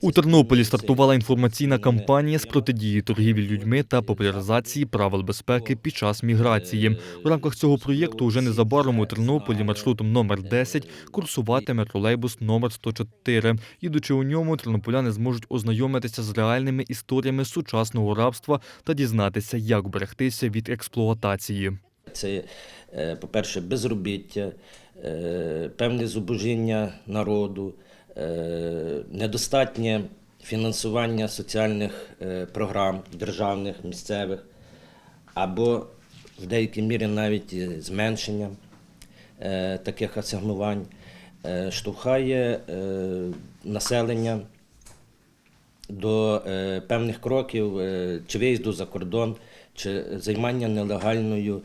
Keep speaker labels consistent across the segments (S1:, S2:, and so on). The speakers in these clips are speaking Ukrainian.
S1: У Тернополі стартувала інформаційна кампанія з протидії торгівлі людьми та популяризації правил безпеки під час міграції. В рамках цього проєкту уже незабаром у Тернополі маршрутом номер 10 курсуватиме тролейбус номер 104. Їдучи у ньому, тернополяни зможуть ознайомитися з реальними історіями сучасного рабства та дізнатися, як берегтися від експлуатації.
S2: Це, е, по-перше, безробіття, е, певне зубожіння народу, е, недостатнє фінансування соціальних е, програм державних, місцевих, або в деякій мірі навіть зменшення е, таких асигнувань, е, штовхає населення до певних кроків чи виїзду за кордон, чи займання нелегальною,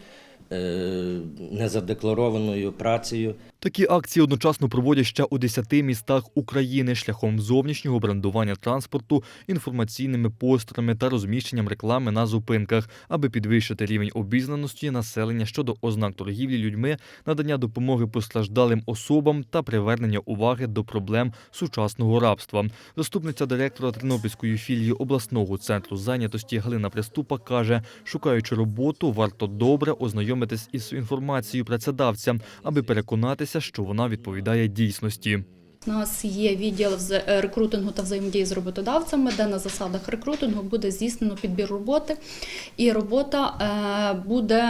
S2: незадекларованою працею.
S1: Такі акції одночасно проводять ще у 10 містах України шляхом зовнішнього брендування транспорту, інформаційними постерами та розміщенням реклами на зупинках, аби підвищити рівень обізнаності населення щодо ознак торгівлі людьми, надання допомоги постраждалим особам та привернення уваги до проблем сучасного рабства. Заступниця директора Тернопільської філії обласного центру зайнятості Галина Приступа каже, шукаючи роботу, варто добре ознайомитись із інформацією працедавця, аби переконатися, що вона відповідає дійсності.
S3: У нас є відділ з е, рекрутингу та взаємодії з роботодавцями, де на засадах рекрутингу буде здійснено підбір роботи, і робота е, буде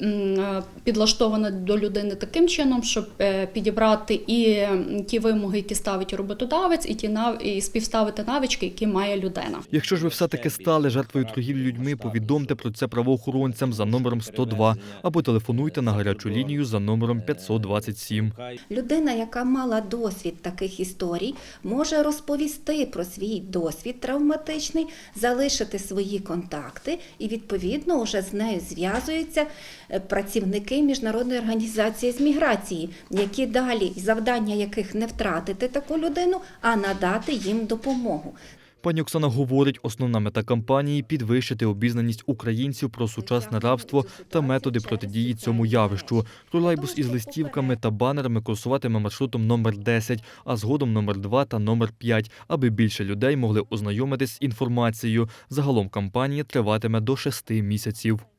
S3: е, підлаштована до людини таким чином, щоб підібрати і ті вимоги, які ставить роботодавець, і ті нав- і співставити навички, які має людина.
S1: Якщо ж ви все-таки стали жертвою торгівлі людьми, повідомте про це правоохоронцям за номером 102 або телефонуйте на гарячу лінію за номером 527.
S4: Людина, яка мала досвід таких історій, може розповісти про свій досвід травматичний, залишити свої контакти, і відповідно вже з нею зв'язуються е, працівники міжнародної організації з міграції, які далі завдання яких не втратити таку людину, а надати їм допомогу.
S1: Пані Оксана говорить, основна мета кампанії підвищити обізнаність українців про сучасне рабство та методи протидії цьому явищу. Тролейбус із листівками та банерами курсуватиме маршрутом номер 10, а згодом номер 2 та номер 5, аби більше людей могли ознайомитись з інформацією. Загалом кампанія триватиме до шести місяців.